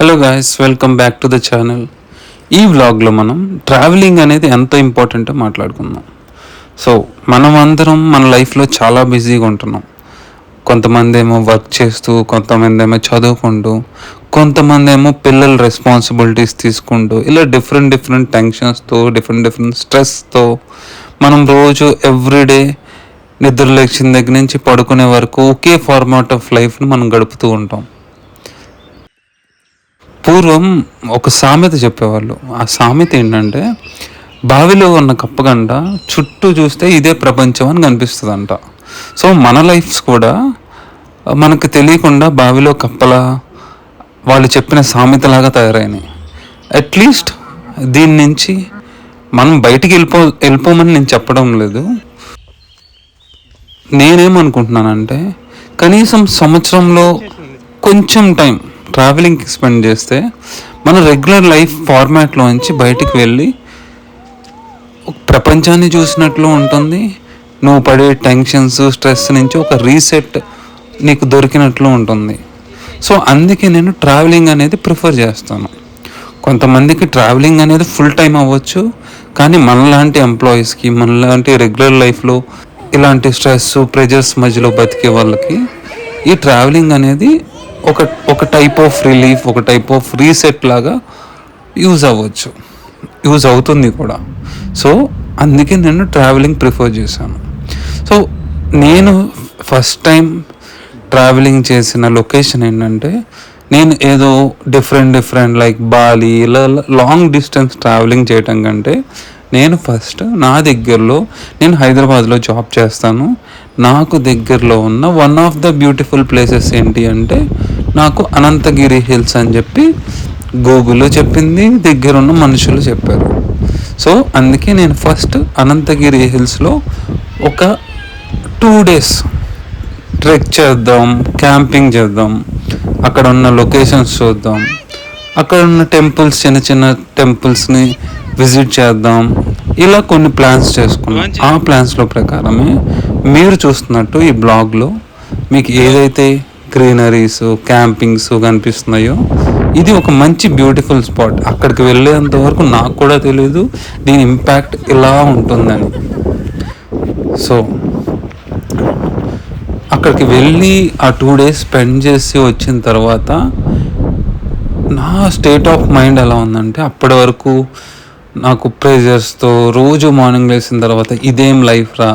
Hello guys welcome back to the channel ఈ వ్లాగ్లో మనం ట్రావెలింగ్ అనేది ఎంత ఇంపార్టెంటో మాట్లాడుకుందాం. సో మనం అందరం మన లైఫ్లో చాలా బిజీగా ఉంటున్నాం. కొంతమంది ఏమో వర్క్ చేస్తూ కొంతమంది ఏమో చదువుకుంటూ కొంతమంది ఏమో పిల్లల రెస్పాన్సిబిలిటీస్ తీసుకుంటూ ఇలా డిఫరెంట్ డిఫరెంట్ టెన్షన్స్తో డిఫరెంట్ డిఫరెంట్ స్ట్రెస్తో మనం రోజు ఎవ్రీడే నిద్ర లేచిన దగ్గర నుంచి పడుకునే వరకు ఒకే ఫార్మాట్ ఆఫ్ లైఫ్ని మనం గడుపుతూ ఉంటాం. పూర్వం ఒక సామెత చెప్పేవాళ్ళు. ఆ సామెత ఏంటంటే బావిలో ఉన్న కప్పగంట చుట్టూ చూస్తే ఇదే ప్రపంచం అని కనిపిస్తుందంట. సో మన లైఫ్స్ కూడా మనకు తెలియకుండా బావిలో కప్పల వాళ్ళు చెప్పిన సామెతలాగా తయారైనాయి. అట్లీస్ట్ దీని నుంచి మనం బయటికి వెళ్ళిపో వెళ్ళిపోమని నేను చెప్పడం లేదు. నేనేమనుకుంటున్నానంటే కనీసం సంవత్సరంలో కొంచెం టైం ట్రావెలింగ్కి స్పెండ్ చేస్తే మన రెగ్యులర్ లైఫ్ ఫార్మాట్లోంచి బయటికి వెళ్ళి ప్రపంచాన్ని చూసినట్లు ఉంటుంది. నువ్వు పడే టెన్షన్స్ స్ట్రెస్ నుంచి ఒక రీసెట్ నీకు దొరికినట్లు ఉంటుంది. సో అందుకే నేను ట్రావెలింగ్ అనేది ప్రిఫర్ చేస్తాను. కొంతమందికి ట్రావెలింగ్ అనేది ఫుల్ టైం అవ్వచ్చు కానీ మనలాంటి ఎంప్లాయీస్కి మనలాంటి రెగ్యులర్ లైఫ్లో ఇలాంటి స్ట్రెస్ ప్రెజర్స్ మధ్యలో బతికే వాళ్ళకి ఈ ట్రావెలింగ్ అనేది ఒక ఒక టైప్ ఆఫ్ రిలీఫ్ ఒక టైప్ ఆఫ్ రీసెట్ లాగా యూజ్ అవ్వచ్చు. యూజ్ అవుతుంది కూడా. సో అందుకే నేను ట్రావెలింగ్ ప్రిఫర్ చేశాను. సో నేను ఫస్ట్ టైం ట్రావెలింగ్ చేసిన లొకేషన్ ఏంటంటే నేను ఏదో డిఫరెంట్ డిఫరెంట్ లైక్ బాలి ఇలా లాంగ్ డిస్టెన్స్ ట్రావెలింగ్ చేయటం కంటే నేను ఫస్ట్ నా దగ్గరలో నేను హైదరాబాద్లో జాబ్ చేస్తాను. నాకు దగ్గరలో ఉన్న one of the beautiful places ఏంటి అంటే నాకు అనంతగిరి హిల్స్ అని చెప్పి గూగుల్లో చెప్పింది దగ్గర ఉన్న మనుషులు చెప్పారు. సో అందుకే నేను ఫస్ట్ అనంతగిరి హిల్స్లో ఒక టూ డేస్ ట్రెక్ చేద్దాం క్యాంపింగ్ చేద్దాం అక్కడ ఉన్న లొకేషన్స్ చూద్దాం అక్కడ ఉన్న టెంపుల్స్ చిన్న చిన్న టెంపుల్స్ని విజిట్ చేద్దాం ఇలా కొన్ని ప్లాన్స్ చేసుకున్నాం. ఆ ప్లాన్స్లో ప్రకారమే మీరు చూస్తున్నట్టు ఈ బ్లాగ్లో మీకు ఏదైతే గ్రీనరీస్ క్యాంపింగ్స్ కనిపిస్తున్నాయో ఇది ఒక మంచి బ్యూటిఫుల్ స్పాట్. అక్కడికి వెళ్ళేంత వరకు నాకు కూడా తెలియదు దీని ఇంపాక్ట్ ఇలా ఉంటుందని. సో అక్కడికి వెళ్ళి ఆ టూ డేస్ స్పెండ్ చేసి వచ్చిన తర్వాత నా స్టేట్ ఆఫ్ మైండ్ ఎలా ఉందంటే అప్పటి వరకు నాకు ప్రెజర్స్తో రోజు మార్నింగ్ లేచిన తర్వాత ఇదేం లైఫ్ రా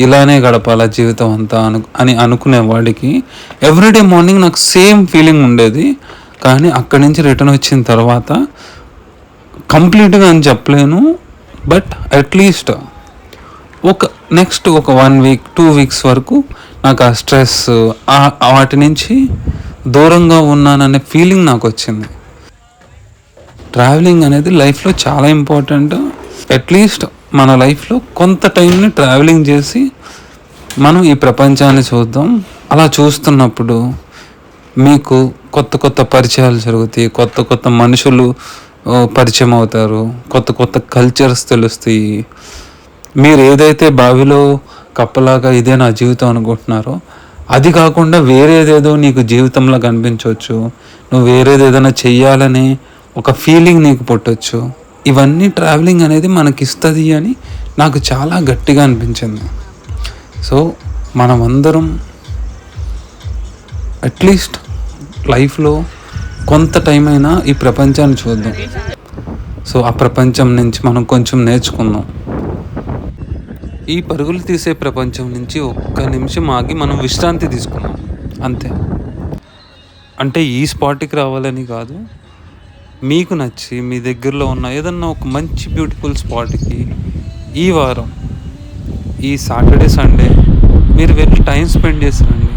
ఇలానే గడపాల జీవితం అంతా అను అని అనుకునే వాడికి ఎవ్రీడే మార్నింగ్ నాకు సేమ్ ఫీలింగ్ ఉండేది. కానీ అక్కడి నుంచి రిటర్న్ వచ్చిన తర్వాత కంప్లీట్గా అని చెప్పలేను. బట్ అట్లీస్ట్ ఒక నెక్స్ట్ ఒక వన్ వీక్ టూ వీక్స్ వరకు నాకు ఆ స్ట్రెస్ వాటి నుంచి దూరంగా ఉన్నాననే ఫీలింగ్ నాకు వచ్చింది. ట్రావెలింగ్ అనేది లైఫ్లో చాలా ఇంపార్టెంట్ అట్లీస్ట్ మన లైఫ్లో కొంత టైంని ట్రావెలింగ్ చేసి మనం ఈ ప్రపంచాన్ని చూద్దాం. అలా చూస్తున్నప్పుడు మీకు కొత్త కొత్త పరిచయాలు జరుగుతాయి. కొత్త కొత్త మనుషులు పరిచయం అవుతారు. కొత్త కొత్త కల్చర్స్ తెలుస్తాయి. మీరు ఏదైతే బావిలో కప్పలాగా ఇదే నా జీవితం అనుకుంటున్నారో అది కాకుండా వేరేదేదో నీకు జీవితంలో కనిపించవచ్చు. నువ్వు వేరేది ఏదైనా చెయ్యాలని ఒక ఫీలింగ్ నీకు పుట్టచ్చు. ఇవన్నీ ట్రావెలింగ్ అనేది మనకి ఇస్తుంది అని నాకు చాలా గట్టిగా అనిపించింది. సో మనమందరం అట్లీస్ట్ లైఫ్లో కొంత టైం అయినా ఈ ప్రపంచాన్ని చూద్దాం. సో ఆ ప్రపంచం నుంచి మనం కొంచెం నేర్చుకుందాం. ఈ పరుగులు తీసే ప్రపంచం నుంచి ఒక్క నిమిషం ఆగి మనం విశ్రాంతి తీసుకున్నాం అంతే. అంటే ఈ స్పాట్కి రావాలని కాదు మీకు నచ్చి మీ దగ్గరలో ఉన్న ఏదన్నా ఒక మంచి బ్యూటిఫుల్ స్పాట్కి ఈ వారం ఈ సాటర్డే సండే మీరు వెళ్ళి టైం స్పెండ్ చేసిరండి.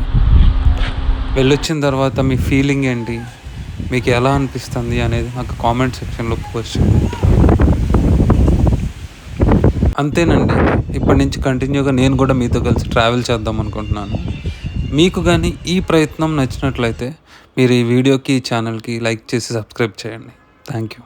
వెళ్ళొచ్చిన తర్వాత మీ ఫీలింగ్ ఏంటి? మీకు ఎలా అనిపిస్తుంది అనేది నాకు కామెంట్ సెక్షన్లో పోస్ట్ అంతేనండి. ఇప్పటి నుంచి కంటిన్యూగా నేను కూడా మీతో కలిసి ట్రావెల్ చేద్దాం అనుకుంటున్నాను. మీకు కానీ ఈ ప్రయత్నం నచ్చినట్లయితే మీరు ఈ వీడియోకి ఈ ఛానల్కి లైక్ చేసి సబ్స్క్రైబ్ చేయండి. Thank you